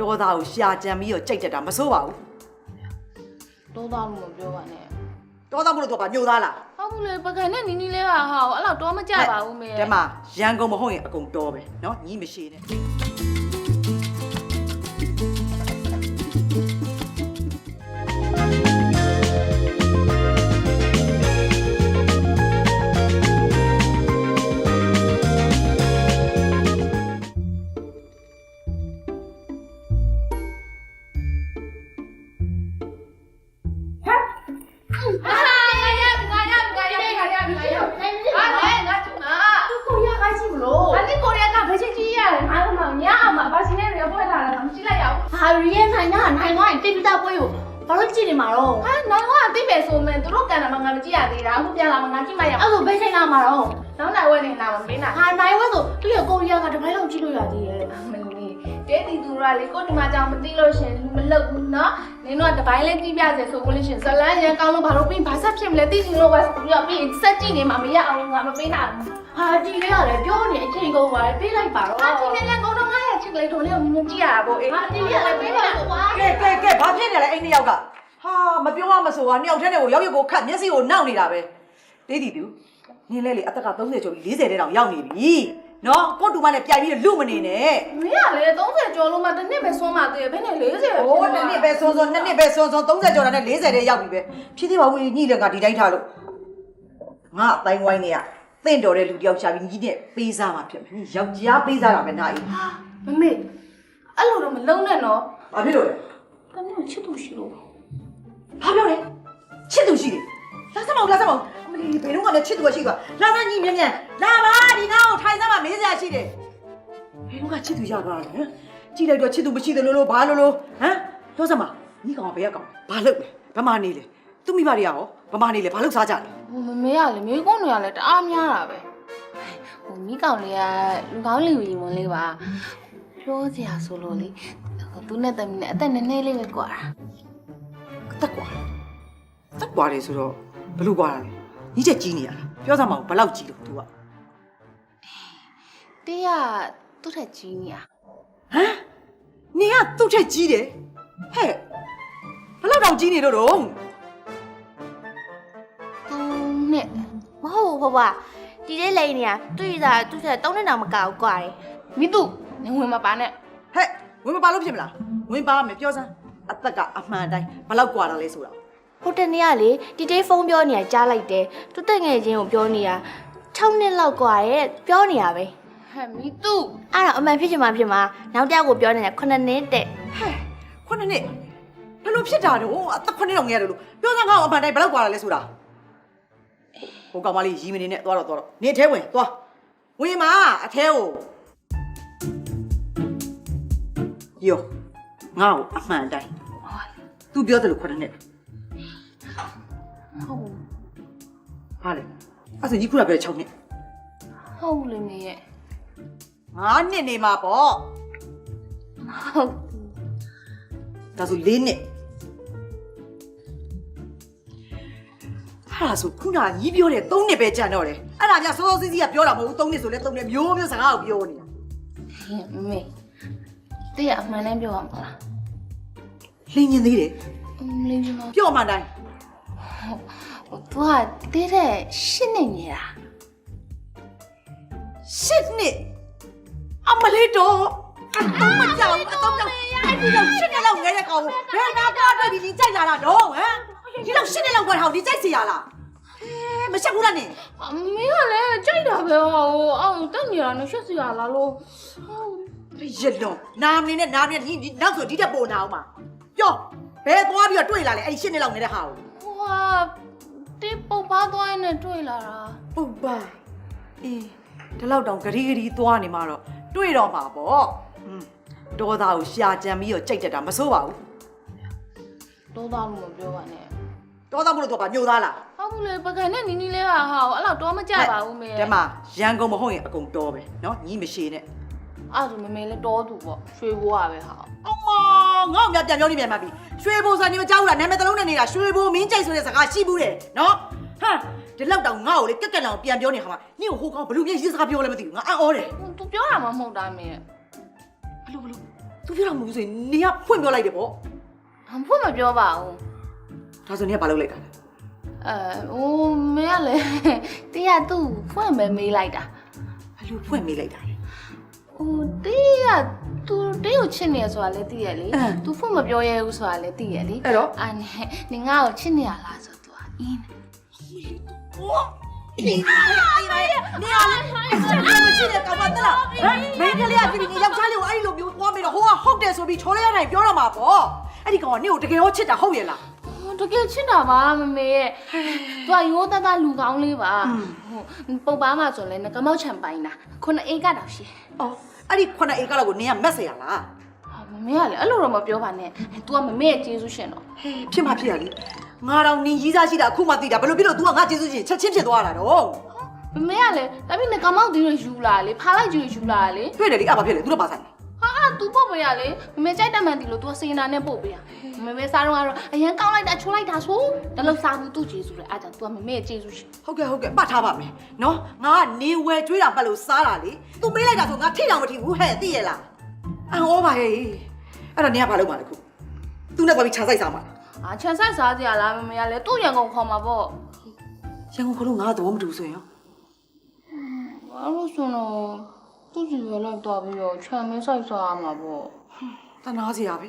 ဒေါသကိုရှာကြံပြီးတော့ကြိတ်တက်တာမစိုးပါဘူးတော့တော့မပြောပါနဲ့ဒေါသမလို့တော့ကညှို့သားလားဟုတ်ဘူးလေပကံနဲ့နီနီလေးကဟာအဲ့လောက်တော့မကြပါဘူးမေ ဒီမှာရန်ကုန်မဟုတ်ရင်အကုန်တော်ပဲနော်ညီမရှိနဲ့ ဟာရီရဲ့နိုင်နာနိုင်သွားရင်တိတ်ပြတာပွဲကိုဘာလို့ကြည့်နေမှာတော့ဟာနိုင်သွားသိမယ်ဆိုမှသူတို့ကန်တာမှငါမကြည့်ရသေးတာအခုပြန်လာမှငါကြည့်မှရအောင်အဲ့ဒါဘယ်ချိန်လာမှာတော့နောက်နိုင်ဝဲနေလာမှမင်းနာဟာနိုင်ဝဲဆိုသူ့ရဲ့ကိုရီးယားကတပိုင်းလုံးကြည့်လို့ရသေးရဲ့မင်းလေးတဲတီသူကလေကိုဒီမှာကြောင်မသိလို့ရှင်မလုပ်ဘူးနော်နင်တို့ကတပိုင်းလေးကြည့်ပြစေဆိုလို့ရှင်ဇလန်းရန်ကောင်းလို့ဘာလို့ပြီးဘာဆက်ဖြစ်မလဲသိချင်လို့ပဲသူကပြီးစက်ကြည့်နေမှာမရအောင်ငါမပေးနိုင်ဘူးဟာဒီလေးကလည်းပြောနေအချိန်ကုန်ပါလေပြေးလိုက်ပါတော့ဟာဒီလေးလည်းကုန်တော့ ကလေးတို့လေးကိုမြင်ကြည့်ရတာပေါ့အေးဟာဒီလေးကလည်းပြေးပါတော့ကွာကဲကဲကဲဘာဖြစ်နေလဲအဲ့နှစ်ယောက်ကဟာမပြောရမဆိုဟာနှစ်ယောက်တည်းနဲ့ကိုရောက်ရောက်ကိုခတ်မျက်စိကိုနှောက်နေတာပဲတေးတီသူနင်းလဲလေအသက်က30ကျော်ပြီး40တဲတောင်ရောက်နေပြီနော်ကိုတူမနဲ့ပြိုင်ပြီးလူမနေနဲ့မင်းကလေ30ကျော်လို့မှတစ်နှစ်ပဲဆွမ်းမှသေးတယ်ဘယ်နဲ့40ပဲโอ้တစ်နှစ်ပဲစွန်းစွန်းနှစ်နှစ်ပဲစွန်းစွန်း30ကျော်တာနဲ့40တဲရောက်ပြီပဲဖြစ်သေးပါဘူးညီလည်းကဒီတိုင်းထားလို့ငါအတိုင်းဝိုင်းနေရတင့်တော်တဲ့လူတယောက်ရှာပြီးညီနဲ့ပေးစားမှာဖြစ်မယ်ယောက်ျားပေးစားတာပဲနာအေး မမေအဲ့လိုတော့မလုံးနဲ့နော်ဘာဖြစ်လို့လဲတမီးကိုချစ်သူရှိလို့ဘာပြောလဲချစ်သူရှိတယ်လာစမောင်လာစမောင်အမလီဘယ်တော့မှလည်းချစ်သူကရှိသွားလာစညီမြန်မြန်လာပါဒီငါ့ကိုထိုင်စမ်းမမေးစရာရှိတယ်ဘယ်တော့ကချစ်သူရသွားလဲဟမ်ကြည့်လိုက်တော့ချစ်သူမရှိတယ်လို့လို့ဘာလို့လို့ဟမ်ပြောစမ်းမညီကောင်ကဘယ်ရောက်ကောင်ဘာလုပ်လဲဘယ်မှာနေလဲသူမိဘတွေကရောဘယ်မှာနေလဲဘာလုပ်စားကြလဲဟိုမမေကလေမိကုန်းတွေကလည်းတအားများတာပဲဟိုမိကောင်လေးကလူကောင်းလူကြီးမလေးပါ ပြောစရာဆိုလို့လေဟိုသူနဲ့တမီးနဲ့အသက်နည်းနည်းလေးပဲကွာတာတက်ကွာတက်ကွာတယ်ဆိုတော့ဘလို့ကွာတာလဲညီချက်ကြီးနေရလားပြောစမ်းမအောင်ဘယ်လောက်ကြီးလို့ तू ကတေးကသူ့ထက်ကြီးနေရဟမ်နေကသူ့ထက်ကြီးတယ်ဟဲ့ဘယ်လောက်တောင်ကြီးနေလို့တော့သူနဲ့မဟုတ်ဘူးဘဘဒီလေးလိန်နေရသူ့ရတာသူ့ဆက်၃နှစ်တောင်မကဘူးကွာတယ်မိသူ နေဝင်မပါနဲ့ ဟဲ့ဝင်မပါလို့ဖြစ်မလားဝင်ပါမယ်ပြောစမ်းအသက်ကအမှန်တိုင်းဘယ်လောက်กว่าတာလဲဆိုတာ ဟိုတနေ့ကလေဒီတေးဖုန်းပြောနေရကြားလိုက်တယ်သူ့တက်ငယ်ချင်းကိုပြောနေရ6နှစ်လောက်ကွာရဲ့ပြောနေရပဲ ဟဲ့မိသူ အဲ့တော့အမှန်ဖြစ်ချင်မှဖြစ်မှာနောက်တစ်ယောက်ကိုပြောနေတယ်9နှစ်တဲ့ ဟဲ့ခုနှစ်နှစ်ဘယ်လိုဖြစ်တာတော့အသက်ခုနှစ်တော့ငယ်ရတယ်လို့ပြောစမ်းကောင်းအမှန်တိုင်းဘယ်လောက်กว่าတာလဲဆိုတာဟိုကောင်မလေးရီမနေနဲ့သွားတော့သွားတော့နေအထဲဝင်သွားဝင်มาအထဲကို ယောငါ့ကိုအမှန်တိုင်း तू ပြောတယ်လို့ခုနှစ်နှစ်ဟုတ်ဟာလေအဲ့ဆိုညီခုနပြော6နှစ်ဟုတ်လေမေရဲ့9နှစ်နေမှာပေါ့ဟုတ်ဒါဆို၄နှစ်ဟာဆိုခုနညီပြောတယ်3နှစ်ပဲကြံတော့တယ်အဲ့ဒါကြစောစောစီးစီးကပြောတာမဟုတ်ဘူး3နှစ်ဆိုလဲ3နှစ်မျိုးမျိုးစကားကိုပြောနေတာဟဲ့မေ တေးကအမှန်တမ်းပြောရမှာလားလှင်ញင်သေးတယ်အင်းလေးမပြောမှန်တိုင်းဟိုသူကတေးတဲ့ရှင်းနေနေတာရှစ်နှစ်အမလေးတော့အတော့မကြောက်အတော့ကြောက်အဲ့ဒီလောက်ရှစ်နှစ်လောက်ငဲတဲ့ကောင်ကိုဘယ်နာကားတွေ့ပြီးဒီကြိုက်လာတာတော့ဟမ်ဒီလောက်ရှစ်နှစ်လောက်ကွာဟောင်ဒီကြိုက်စီရလားအဲမချက်ဘူးလားနင်အမေကလည်းကြိုက်တာပဲဟိုအောင်တက်နေတာနဲ့ရှက်စရာလားလို့ ရလွန်နာမနေနဲ့နာမနေဒီနောက်ဆိုဒီတက်ပို့နာအောင်ပါပြောဘယ်သွားပြီးတော့တွေ့လာလဲအဲ့ဒီရှစ်နှစ်လောက်နေတဲ့ဟာကို ဟိုဟာတေးပုတ်ပါသွားရင်လည်းတွေ့လာတာ ဟုတ်ပါအေးဒီလောက်တောင်ဂရီဂရီသွားနေမှာတော့တွေ့တော့မှာပေါ့ဟွန်းဒေါသကိုရှာကြံပြီးတော့ကြိတ်တက်တာမစိုးပါဘူး တော့တော့မပြောပါနဲ့ ဒေါသမလို့တော့ကညှို့သားလား ဟုတ်ဘူးလေပကံနဲ့နီနီလေးကဟာအဲ့လောက်တော့မကြပါဘူးမေ ဒီမှာရန်ကုန်မဟုတ်ရင်အကုန်တော်ပဲเนาะညီမရှိနဲ့ အဲ့ဒါဆိုမမေလည်းတောသူပေါ့ရွှေဘိုးอ่ะပဲဟာအမငေါ့မြပြန်ပြောနေပြန်ပါပြီရွှေဘိုဆိုနေမကြောက်ဘူးလားနာမည်တစ်လုံးနဲ့နေတာရွှေဘိုမင်းကြိုက်ဆိုတဲ့စကားရှိဘူးတယ်နော်ဟမ်ဒီလောက်တောင်ငါ့ကိုလေကက်ကက်လောင်ပြန်ပြောနေခါမှာနင့်ကိုဟိုကောင်ဘလူမြင့်ရေးစကားပြောလဲမသိဘူးငါအံ့ဩတယ်။ तू ပြောတာမှမဟုတ်တာမင်းဘလူဘလူ तू ပြောတာမဟုတ်ဘူးဆိုရင်နေကဖွင့်ပြောလိုက်တယ်ပေါ့။ဘာမှမပြောပါဘူးဒါဆိုနေကဘာလုပ်လိုက်တာလဲ။အဲဟိုမင်းကလေတရားသူ့ဖွင့်ပဲမေးလိုက်တာဘလူဖွင့်မိလိုက်တာ ဟိုတေးကသူတေးကိုချစ်နေရဆိုတာလည်းသိရလေအင်း။ तू ဖွင့်မပြောရဲဘူးဆိုတာလည်းသိရလေအဲ့တော့။အာနဲ့နင်ငါ့ကိုချစ်နေရလားဆိုတော့ तू အင်းနဲ့နေရလေနေရလေမရှိတဲ့ကောင်မတလားဟမ်မင်းကလေးကဒီနေ့ယောက်ျားလေးကိုအဲ့လိုမျိုးသွားပြီးတော့ဟိုကဟုတ်တယ်ဆိုပြီးချော်လိုက်ရတိုင်းပြောရမှာပေါ့အဲ့ဒီကောင်ကနင့်ကိုတကယ်ရောချစ်တာဟုတ်ရဲ့လားဟို တကယ်ချစ်တာပါမမေရဲ့။ तू ကရိုးသားသားလူကောင်းလေးပါ อืม ။ဟိုပုတ်ပါမှဆိုလဲငကမောက်ချံပိုင်တာခုနအိတ်ကတော့ရှိ အော်အဲ့ဒီခုနအိတ်ကလောက်ကိုနင်ကမက်ဆယ်ရလား ။ဟာမမေကလည်းအဲ့လိုတော့မပြောပါနဲ့။ तू ကမမေရဲ့ကျေးဇူးရှင်တော့ ဟေးဖြစ်မှဖြစ်ရလေငါတော့နင်ကြီးစားရှိတာအခုမှသိတာဘယ်လိုဖြစ်လို့ तू ကငါကျေးဇူးရှင်ချက်ချင်းဖြစ်သွားတာတော့ မမေကလည်းဒါပေမဲ့ငကမောက်သေးရယူလာလေဖားလိုက်ကြည့်ရယူလာလေ တွေ့တယ်လေအဲ့ဘာဖြစ်လဲ तू တော့ပါဆိုင်လဲ ဟာအာ तू ပို့ပေးရလေမမေကြိုက်တတ်မှန်ဒီလို့ तू စေနာနဲ့ပို့ပေးရမမေစားတော့ကတော့အရန်ကောင်းလိုက်တာချိုးလိုက်တာဆိုတလုံးစားဘူးသူ့ကျေးဇူးလေအားကြောင့် तू ကမမေရဲ့ကျေးဇူးရှင် ဟုတ်ကဲ့ဟုတ်ကဲ့ပတ်ထားပါမယ်နော်ငါကနေဝယ်ကျွေးတာပတ်လို့စားတာလေ तू မေးလိုက်တာဆိုငါထိတောင်မထိဘူးဟဲ့သိရလားအံဩပါရဲ့အဲ့တော့နင်ကဘာလုပ်မှာလဲခု तू နဲ့သွားပြီးခြာဆိုင်စားမှာလား အာချန်ဆိုင်စားကြရလားမမေကလည်းသူ့ရန်ကုန်ခေါ်မှာပေါ့ ရန်ကုန်ခလို့ငါတော့မတူဆိုရင်ရော ဘာလို့ဆိုတော့ သူ့စီရလိုက်တော့ပြီးတော့ချန်မင်းဆိုင်စားရမှာပေါ့တနာစရာပဲ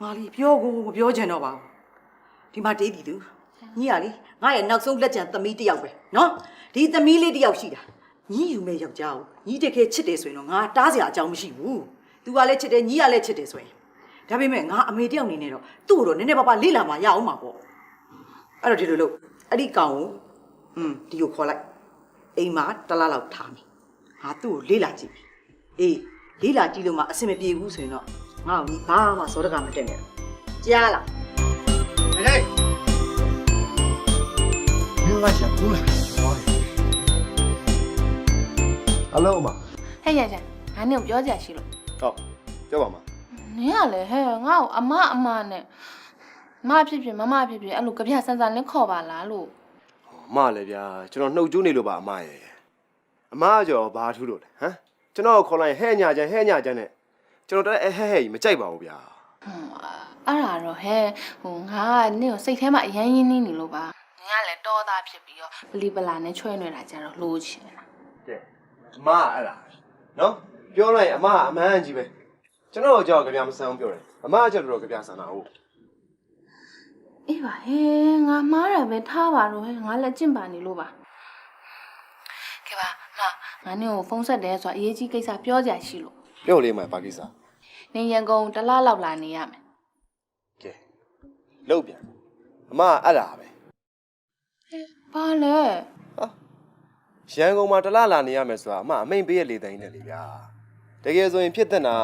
ငါလီပြောကိုမပြောချင်တော့ပါဘူးဒီမှာတေးတီသူညီကလေငါရဲ့နောက်ဆုံးလက်ကျန်သမီးတစ်ယောက်ပဲနော်ဒီသမီးလေးတစ်ယောက်ရှိတာညီယူမဲ့ယောက်ျားကိုညီတကယ်ချစ်တယ်ဆိုရင်တော့ငါတားစရာအကြောင်းမရှိဘူးသူကလည်းချစ်တယ်ညီကလည်းချစ်တယ်ဆိုရင်ဒါပေမဲ့ငါအမေတစ်ယောက်အနေနဲ့တော့သူ့ကိုတော့နည်းနည်းပါးပါလေ့လာမှရအောင်မှာပေါ့အဲ့တော့ဒီလိုလို့အဲ့ဒီကောင်ကိုอืมဒီကိုခေါ်လိုက်အိမ်မှာတစ်လားလောက်ထားမယ်ငါသူ့ကိုလေ့လာကြည့်ပြီ အေးလေ့လာကြည့်လို့မှအဆင်မပြေဘူးဆိုရင်တော့ငါ့ကိုညီဘာမှစောတကမတက်နဲ့ကြားလားဟေးမင်းကရှာဘူးလားဟောအလုံးမဟဲ့ရချန်ငါနဲ့ကိုပြောကြရှိလို့ဟုတ်ပြောပါမနင်ကလည်းဟဲ့ငါ့ကိုအမအမနဲ့မဖြစ်ဖြစ်မမဖြစ်ဖြစ်အဲ့လိုကြပြဆန်းဆန်းလင်းခေါ်ပါလားလို့မလည်းဗျာကျွန်တော်နှုတ်ကျိုးနေလို့ပါအမရဲ့အမကကြောဘာထူးလို့လဲဟမ် ကျွန်တော်ကိုခေါ်လိုက်ဟဲ့ညာချမ်းဟဲ့ညာချမ်းနဲ့ကျွန်တော်တက်အဲဟဲ့ဟဲ့ကြီးမကြိုက်ပါဘူးဗျာဟွန်းအဲ့ဒါတော့ဟဲ့ဟိုငါကနင့်ကိုစိတ်ထဲမှာအရန်ရင်းနှီးနေလို့ပါငါကလည်းတောသားဖြစ်ပြီးတော့ပလီပလာနဲ့ချွဲနေတာကြတော့လိုးချင်တာကဲအမကအဲ့ဒါနော်ပြောလိုက်ရင်အမကအမှန်ကြီးပဲကျွန်တော်ကြောက်ကြပြမဆန်းဘူးပြောတယ်အမကကြောက်တော့ကြပြဆန်းတာဟုတ်အေးပါဟဲ့ငါမားရပဲထားပါတော့ဟဲ့ငါလည်းကြင့်ပါနေလို့ပါကဲပါမ ငါနင့်ကိုဖုန်းဆက်တယ်ဆိုတာအရေးကြီးကိစ္စပြောကြရှိလို့ပြောလေးမှပါကိစ္စနင်ရန်ကုန်တစ်လားလောက်လာနေရမယ်ကဲလုတ်ပြန်အမကအဲ့ဒါပဲဘာလဲရန်ကုန်မှာတစ်လလာနေရမယ်ဆိုတာအမအမိန်ပေးရလေတိုင်းနဲ့လေဗျာတကယ်ဆိုရင်ဖြစ်တဲ့နာ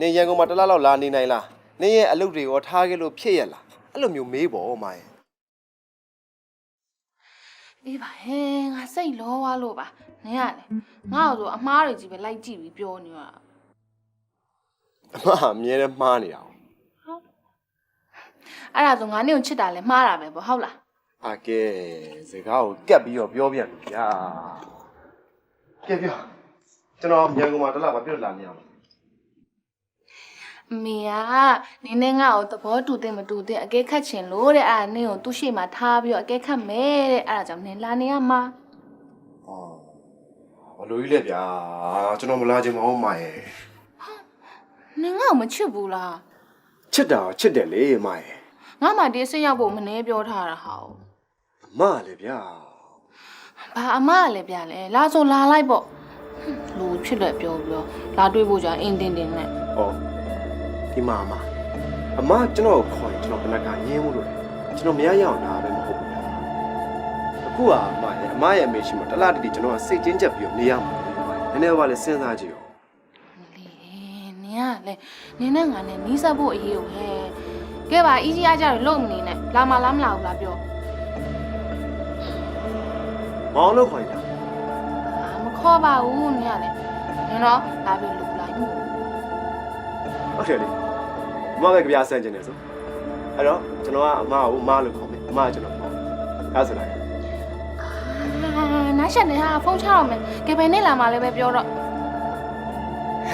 နေရန်ကုန်မှာတစ်လလောက်လာနေနိုင်လားနေရဲ့အလုပ်တွေရောထားခဲ့လို့ဖြစ်ရလားအဲ့လိုမျိုးမေးပေါ့အမရဲ့ အေးပါဟဲ့ငါစိတ်လောသွားလို့ပါနင်ကလေငါ့ကိုဆိုအမားတွေကြီးပဲလိုက်ကြည့်ပြီးပြောနေရတာအမအမြဲတမ်းမှားနေတာ哦အဲ့ဒါဆိုငါနင့်ကိုချစ်တာလဲမှားတာပဲပေါ့ဟုတ်လားအကဲစကားကိုကက်ပြီးတော့ပြောပြန်ပြီဗျာကဲပြောကျွန်တော်ရန်ကုန်မှာတစ်လမှာပြည့်လာနေရမှာ အမေကနင်းနဲ့ငါ့ကိုသဘောတူတဲ့မတူတဲ့အကဲခတ်ချင်လို့တဲ့အဲ့ဒါနင့်ကိုသူ့ရှိမှထားပြီးတော့အကဲခတ်မယ်တဲ့အဲ့ဒါကြောင့်နင်လာနေရမှာဩဘလို့ကြီးလဲဗျာကျွန်တော်မလာချင်ပါဘူးအမရဲ့နင်ငါ့ကိုမချစ်ဘူးလားချစ်တာချစ်တယ်လေအမရဲ့ငါမှဒီစိတ်ရောက်ဖို့မနှဲပြောထားတာဟာအမလည်းဗျာဘာအမကလည်းပြလဲလာဆိုလာလိုက်ပေါ့ဟွန်းလူဖြစ်လက်ပြောပြောလာတွေ့ဖို့ကြာအင်းတင်းတင်းနဲ့ဩ ဒီမှာအမအမကျွန်တော်ကိုခေါ်ရင်ကျွန်တော်ဘယ်နှကညင်းမှုလို့လဲကျွန်တော်မရရအောင်လာပဲမဟုတ်ဘူးဗျာအခုကအမရဲ့အမရဲ့အမေရှိမှတစ်လတည်းကျွန်တော်ကစိတ်ချင်းချက်ပြီးတော့နေရမှာလေနည်းနည်းပါးလေးစဉ်းစားကြည့်ရောလေနင်ကလေနင်နဲ့ငါနဲ့နီးစပ်ဖို့အရေးကိုဟဲ့ကဲပါအီကြီးအားကြတော့လုံမနေနဲ့လာမလားမလာဘူးလားပြောမောင်လို့ခေါ်ရင်အာမခေါ်ပါဘူးနင်ကလေနင်တော့လာပြီးလူလိုက်ဟုတ်တယ်လေ အမပဲကြပြဆန်းကျင်နေဆိုအဲ့တော့ကျွန်တော်ကအမကိုမလို့ခေါ်မယ်အမကကျွန်တော်ခေါ်အဲ့ဆိုလိုက်အာနားရှက်နေဟာဖုန်းချတော့မယ်ကဲဘယ်နဲ့လာမှလဲပဲပြောတော့ချ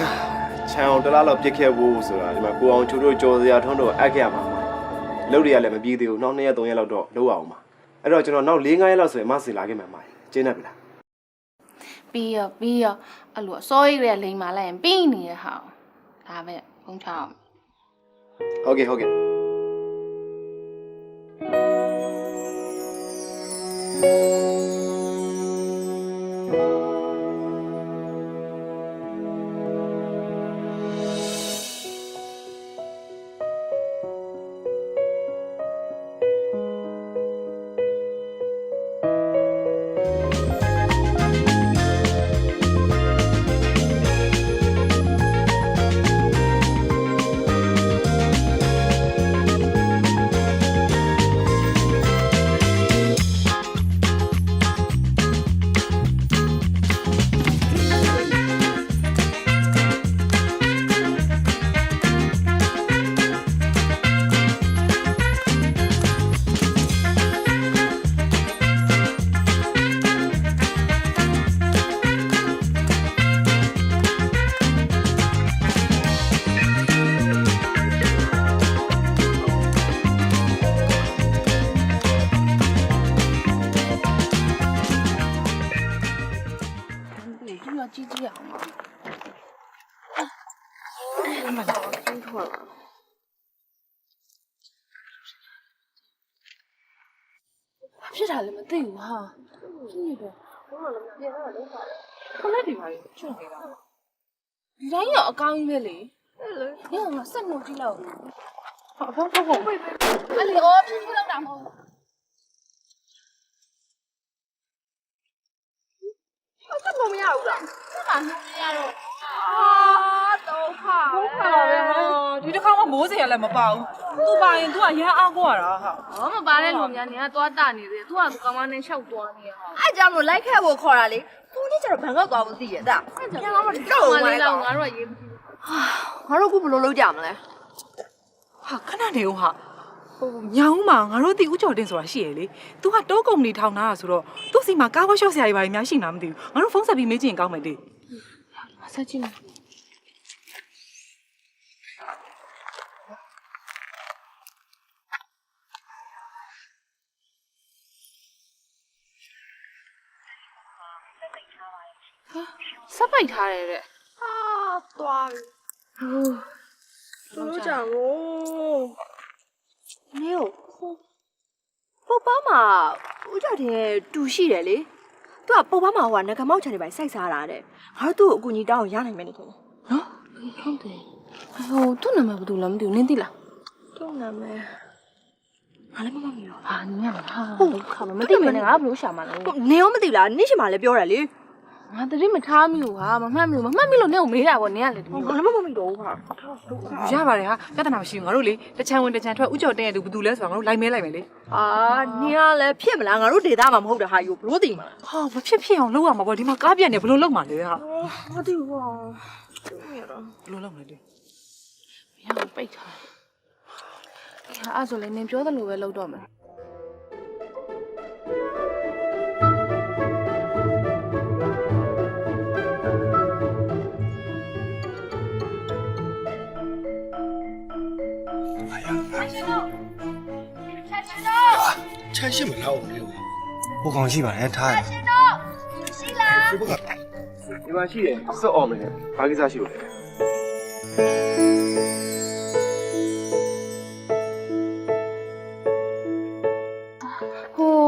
ခြံအောင်တစ်လားလောက်ပြစ်ခဲ့ဖို့ဆိုတာဒီမှာကိုအောင်ချိုတို့ကြော်စရာထုံးတော့အပ်ခဲ့ရမှာပါလုပ်တွေကလည်းမပြီးသေးဘူးနောက်2ရက်3ရက်လောက်တော့လုပ်အောင်ပါအဲ့တော့ကျွန်တော်နောက်4 5ရက်လောက်ဆိုရင်မဆီလာခဲ့မှာပါကျင်းနေပြီလားပြီးရောပြီးရောအဲ့လိုအစောကြီးတွေကလိန်မာလိုက်ရင်ပြီးနေရဟာဒါပဲဖုံးချအောင် ဟုတ်ကဲ့ဟု တာလည်းမသိဘူးဟာဖြစ်နေတော့ဘာမှလည်းမပြေတော့လည်းပါတယ်ခလက်တွေပါချွတ်နေတာဒီတိုင်းရောအကောင်းကြီးပဲလေအဲ့လေညောင်ကစက်နှုတ်ကြည့်လောက်ဟာဖုန်းဖုန်းဖုန်းအဲ့လေအော်ဖြင်းဖြင်းလောက်တာမဟုတ်ဆက်လို့မရဘူးလားဘူးဟာနှုတ်ရတော့အာတော့ခါဟုတ်ပါပဲဟာဒီတစ်ခါမှမိုးစရာလည်းမပါဘူး သူပါရင် तू ကရမ်းအားကိုရတာဟာဘာမှမပါတဲ့လူများနေကသွားတနေသေးတယ်သူကသူကောင်းမနဲ့ရှောက်သွားနေရဟာအဲ့ကြောင့်လို့လိုက်ခဲ့ဖို့ခေါ်တာလေကိုကြီးကျတော့ဘန်ကောက်သွားဖို့သိရတာအဲ့ကြောင့်တော့တော့မလေးတော့ငါတို့ကရေးမကြည့်ငါတို့ခုဘယ်လိုလုပ်ကြမလဲဟာခဏနေဦးဟာဟိုညောင်းမှာငါတို့တီဦးကျော်တင်ဆိုတာရှိရလေ तू ကတောကုမ္ပဏီထောင်ထားတာဆိုတော့သူ့စီမှာကားဝါရှော့ဆရာကြီးဘာတွေများရှိမှမသိဘူးငါတို့ဖုန်းဆက်ပြီးမေးကြည့်ရင်ကောင်းမယ်လေဘူးဆက်ကြည့်လိုက် ပ်ပိုက်ထားတယ်တဲ့အာသွားပြီဟိုတို့ကြောင့်လို့နေကိုပုတ်ပါမှာဦးကြတဲ့တူရှိတယ်လေသူကပုတ်ပါမှာဟိုကငကမောက်ချန်နေပိုင်စိုက်စားတာတဲ့ငါတို့သူ့ကိုအကူကြီးတောင်းရနိုင်မယ်နေတယ်နော်ဟုတ်တယ်ဟိုသူ့နာမည်ဘယ်သူလဲမသိဘူးနင်းသိလားသူ့နာမည်ငါလည်းမမမီတော့ဟာနင်းရမှာဟာဟုတ်ခါမမသိမနဲ့ငါဘယ်လိုရှာမှာလဲဟုတ်နေရောမသိလားနေ့ရှိမှလည်းပြောတယ်လေ ငါတတိမထားမိဘူးဟာမမှတ်မိဘူးမမှတ်မိလို့နင်းကိုမေးတာပေါ့နင်းကလေတမီးငါလည်းမမမီတော့ဘူးဟာရပါတယ်ဟာပြဿနာမရှိဘူးငါတို့လေတချံဝင်တချံထွက်ဦးကျော်တင်ရဲ့သူဘယ်သူလဲဆိုတာငါတို့လိုက်မဲလိုက်မယ်လေအာနေရလည်းဖြစ်မလားငါတို့ဒေတာမှမဟုတ်တာဟာယူဘလို့သိမှာဟာမဖြစ်ဖြစ်အောင်လုပ်ရမှာပေါ့ဒီမှာကားပြန်နေဘယ်လိုလုပ်မှာလဲဟာမသိဘူးဟာဘယ်လိုလုပ်မလဲလေရအောင်ပိတ်ထားတယ်ဟာအဲ့ဆိုလေနင်ပြောသလိုပဲလုပ်တော့မယ် ချက်ရှိမလားဦးလေးဟိုကောင်ရှိပါလေထားရချက်တော့ရှိလားဒီဘက်ကဒီမှာရှိတယ်စွတ်အောင်မယ်ဘာကိစ္စရှိလို့လဲဟို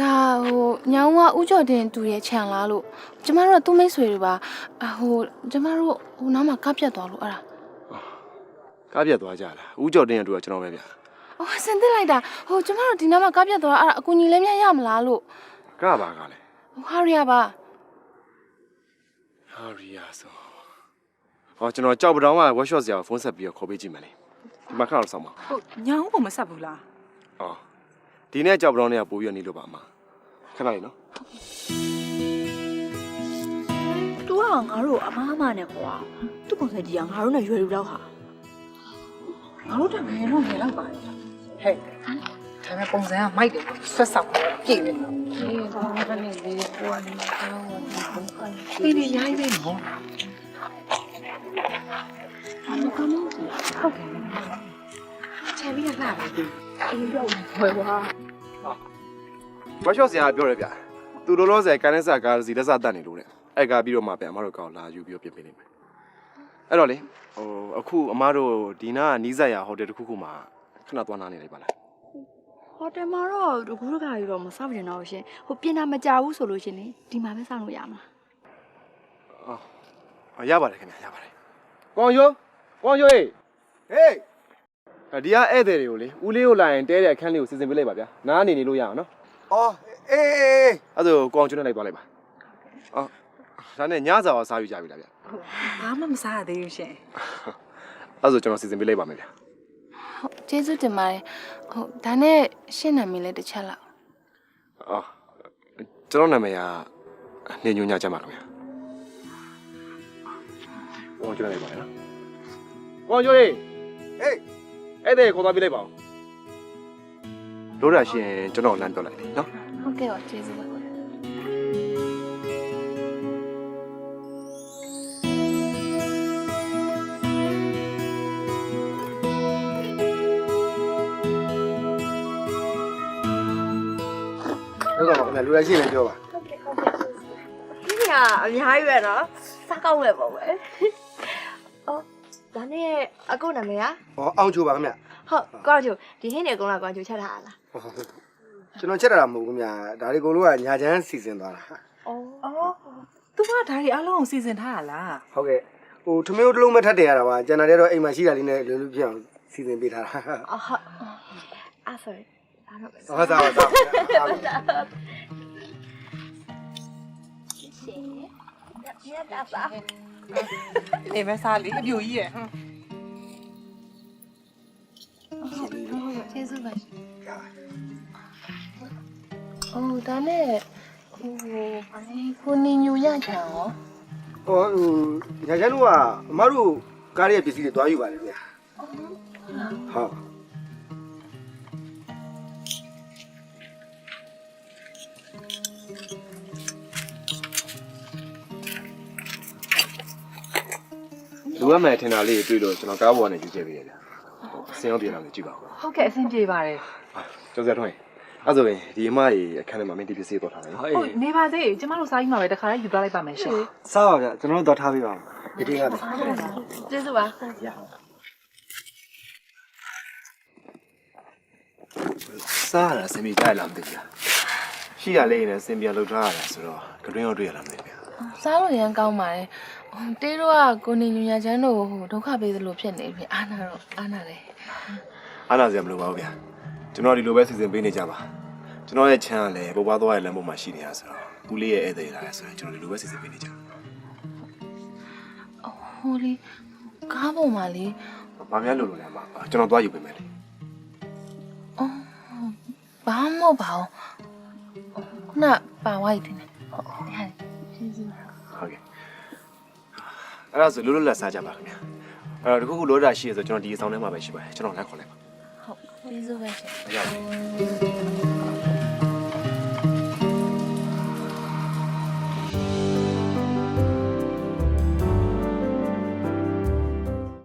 ဒါဟိုညောင်ကဥကြော်တင်တူရဲ့ခြံလားလို့ကျမတို့ကသူ့မိတ်ဆွေတွေပါအဟိုကျမတို့ဟိုနားမှာကပ်ပြတ်သွားလို့အဲ့ဒါကားပြတ်သွားကြလားဦးကျော်တင်ရတူကကျွန်တော်ပဲဗျာ အော်စင်သိလိုက်တာဟိုကျမတို့ဒီနားမှာကပ်ပြတ်သွားတာအဲ့ဒါအကူကြီးလည်းမရမလားလို့ကားပါကားလဲဟိုဟာရီယာပါဟာရီယာဆိုဟောကျွန်တော်ကြောက်ပတောင်းက workshop ဆရာကိုဖုန်းဆက်ပြီးတော့ခေါ်ပေးကြည့်မယ်လေဒီမှာခဏတော့ဆောင်ပါဟုတ်ညောင်းကိုမဆက်ဘူးလားအော်ဒီနေ့ကြောက်ပတောင်းတွေကပို့ပြီးတော့နေလို့ပါအမခဏလေးနော်သူကငါတို့အမားအမနဲ့ကွာသူ့ပုံစံကြည့်ရငါတို့နဲ့ရွယ်လူတော့ဟာငါတို့တငယ်တော့ငယ်တော့ပါ ဟဲ့ဒါပေမဲ့ပုံစံကမိုက်တယ်ဆွတ်ဆောင်ပြည့်နေတယ်အေးဘာမှမနေသေးဘူးကိုကနေတော့ဒီဘုံကနေပြည့်နေရိုင်းနေနော်ချယ်ပြီးရလာပဲအိမ်တော့ဝယ်ွားဝါရှော့ဆရာပြောတယ်ဗျသူလိုလိုဆယ်ကန်နေစာကားစီလက်စတတ်နေလို့တဲ့အဲ့ကားပြီးတော့မှပြန်အမတို့ကောင်လာယူပြီးတော့ပြင်ပေးနေမယ်အဲ့တော့လေဟိုအခုအမတို့ဒီနာကနီးစပ်ရဟိုတယ်တစ်ခုခုမှာ ခဏသွားနာနေလိုက်ပါလားဟိုတယ်မှာတော့တကူတကာကြီးတော့မစောင့်ကျင်တော့ဘူးရှင်ဟိုပြင်တာမကြဘူးဆိုလို့ရှင်လေဒီမှာပဲစောင့်လို့ရမှာအော်ရပါတယ်ခင်ဗျာရပါတယ်ကွန်ယိုကွန်ယိုဟေးဟေးဒီကဧည့်သည်တွေကိုလေဦးလေးကိုလာရင်တဲတဲ့အခန်းလေးကိုစီစဉ်ပေးလိုက်ပါဗျာနားနေနေလို့ရအောင်နော်အော်အေးအေးအေးအဲ့ဒါကိုကောင်ကျွန်းနဲ့လိုက်သွားလိုက်ပါအော်ဒါနဲ့ညစာရောစားယူကြပြီလားဗျာဘာမှမစားရသေးဘူးရှင်အဲ့ဒါဆိုကျွန်တော်စီစဉ်ပေးလိုက်ပါမယ်ဗျာ ဟုတ်ကျေးဇူးတင်ပါတယ်ဟုတ်ဒါနဲ့ရှင်းနာမည်လေးတစ်ချက်လောက်အော်ကျွန်တော်နာမည်ကနေညွန်ညချမ်းပါခင်ဗျာကောင်ကျွန်းနဲ့လိုက်ပါလေနော်ကောင်ကျွန်းဟေးဟေးအဲ့ဒါခေါ်သွားပေးလိုက်ပါဦးလို့ရရှင်ကျွန်တော်လမ်းပြောလိုက်တယ်နော်ဟုတ်ကဲ့ပါကျေးဇူးပါ ဗျာလူရရှိရင်ပြောပါဒီကအများကြီးပဲနော်စားကောင်းပဲပေါ့ပဲအော်ဒါနဲ့အကုနာမည်ကဟောအောင်ချိုပါခင်ဗျာဟုတ်ကောင်းချိုဒီဟင်းနေအကုန်လုံးကောင်းချိုချက်ထားတာလားကျွန်တော်ချက်တာမဟုတ်ဘူးခင်ဗျာဒါတွေအကုန်လုံးကညာချမ်းစီစဉ်သွားတာအော်အော် तू ကဒါတွေအလုံးကိုစီစဉ်ထားရလားဟုတ်ကဲ့ဟိုထမင်းတစ်လုံးမထပ်တယ်ရတာပါကျန်တာတွေတော့အိမ်မှာရှိတာလေးနဲ့လွယ်လွယ်ပြအောင်စီစဉ်ပေးထားတာအော်ဟုတ်အဲ့ဆို ဒါတော့ပဲဟုတ်သားဟုတ်သားရတာပါနေမစားလေအပြူကြီးရဲ့ဟွန်းကျေးဇူးပါရှင်ဟုတ်ဒါနဲ့ဟိုဘာလဲကိုနေညူရချံရောဟောဟိုညာချမ်းတို့ကအမတို့ကားရဲ့ပစ္စည်းတွေတွားယူပါလေခင်ဗျာဟုတ် လူရမယ်ထင်တာလေးတွေ့လို့ကျွန်တော်ကားပေါ်ကနေယူချက်ပေးရဗျာအစင်ရောပြေလာမယ်ကြည့်ပါဦးဟုတ်ကဲ့အဆင်ပြေပါတယ်ကျောင်းဆက်ထွန်းအဲ့ဆိုရင်ဒီအမကြီးအခန်းထဲမှာမင်းဒီပစ္စည်းတော့ထားတယ်နော်ဟုတ်နေပါသေးကျမတို့စားပြီးမှပဲတခါလေးယူသွားလိုက်ပါမယ်ရှင်စားပါဗျာကျွန်တော်တို့တော့ထားပေးပါဦးဒီတင်းရတယ်ကျေးဇူးပါစားရတာစင်ပြေကြရလားမသိဘူးလားရှိရလေးနဲ့စင်ပြေလှုပ်ထားရတာဆိုတော့ကတွင်းရောတွေ့ရလားမသိဘူးဗျာ စားလို့ရမ်းကောင်းပါတယ်ဟို တေးတော့ကကိုနေညူရချမ်းတို့ဟိုဒုက္ခပေးသလိုဖြစ်နေပြီအာနာတော့အာနာတယ်အားနာစရာမလိုပါဘူးဗျာကျွန်တော်ဒီလိုပဲစီစဉ်ပေးနေကြပါကျွန်တော်ရဲ့ချမ်းကလည်းပုပ္ပားသွားရဲ့လမ်းပေါ်မှာရှိနေတာဆိုတော့ဦးလေးရဲ့ဧည့်သည်လာရဲဆိုရင်ကျွန်တော်ဒီလိုပဲစီစဉ်ပေးနေကြဟိုလေကားပေါ်မှာလေဘာများလို့လို့လဲအမကျွန်တော်သွားယူပေးမယ်လေအော်ဘာမှမဟုတ်ပါဘူးခုနပါဝိုက်တယ်ဟုတ်ရတယ်ကျေးဇူးပါဟုတ်ကဲ့ အဲ့ဒါဆိုလွတ်လွတ်လပ်စားကြပါခင်ဗျာအဲ့တော့တခုခုလိုတာရှိရဆိုကျွန်တော်ဒီအဆောင်ထဲမှာပဲရှိပါတယ်ကျွန်တော်လမ်းခေါ်လိုက်ပါဟုတ်ကျေးဇူးပဲရှင်ရပါတယ်